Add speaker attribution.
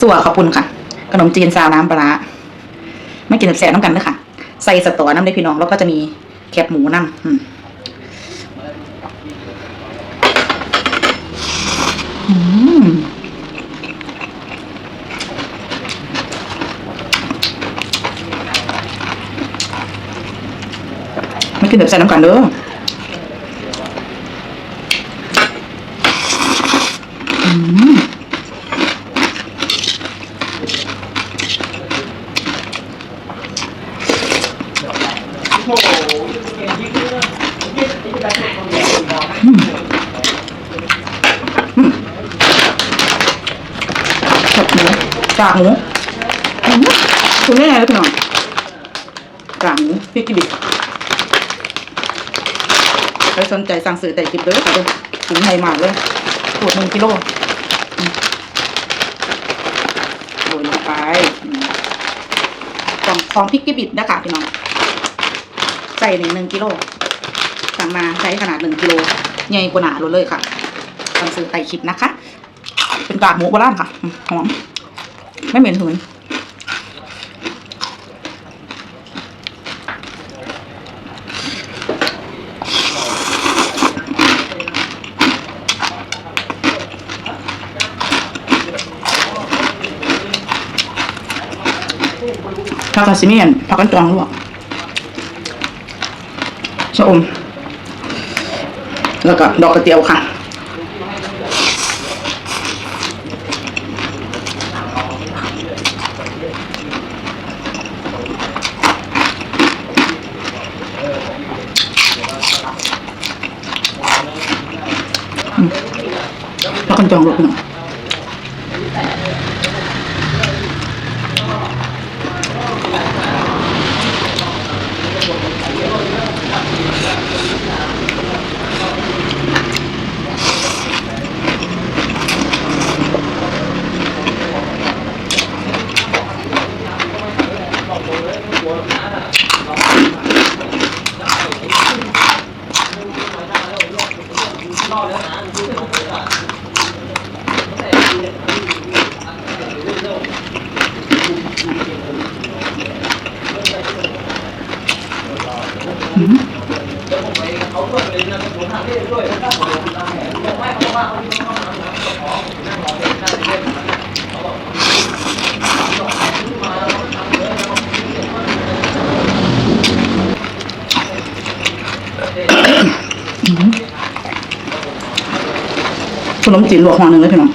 Speaker 1: สัวขอบคุณค่ะ ขนมจีนซาวน้ำปลาไม่กินแสบๆน้ำกันเลยค่ะ ใส่สตอน้ำได้พี่น้องแล้วก็จะมีแคบหมูน้ำอืมอืมไม่กินแบบใส่น้ำกันเด้ออืม กับหมูกากหมูคุณได้ไงแล้วพี่น้องกากหมูพริกกิบิใครสนใจสั่งซื้อแต่กิบเลยค่ะเด้อถุงใหญ่มากเลยขวดหนึ่งกิโลโรยลงไปอืมของของพริกกิบิดนะคะพี่น้อง ใส่หนึ่งหนึ่งกิโลสั่งมาใช้ขนาดหนึ่งกิโลใหญ่กว่าหนาเลยเลยค่ะสั่งซื้อไต่คลิปนะคะ เป็นกากหมูโบราณค่ะหอมไม่เหม็นหืนผักกาซิเมียนผักกันจองลวก ชะอม แล้วก็ดอกกระเจียวค่ะผักกันจองลวกพี่น้อ ง ขนมจีนลวกห่อหนึ่งเลยพี่น้อง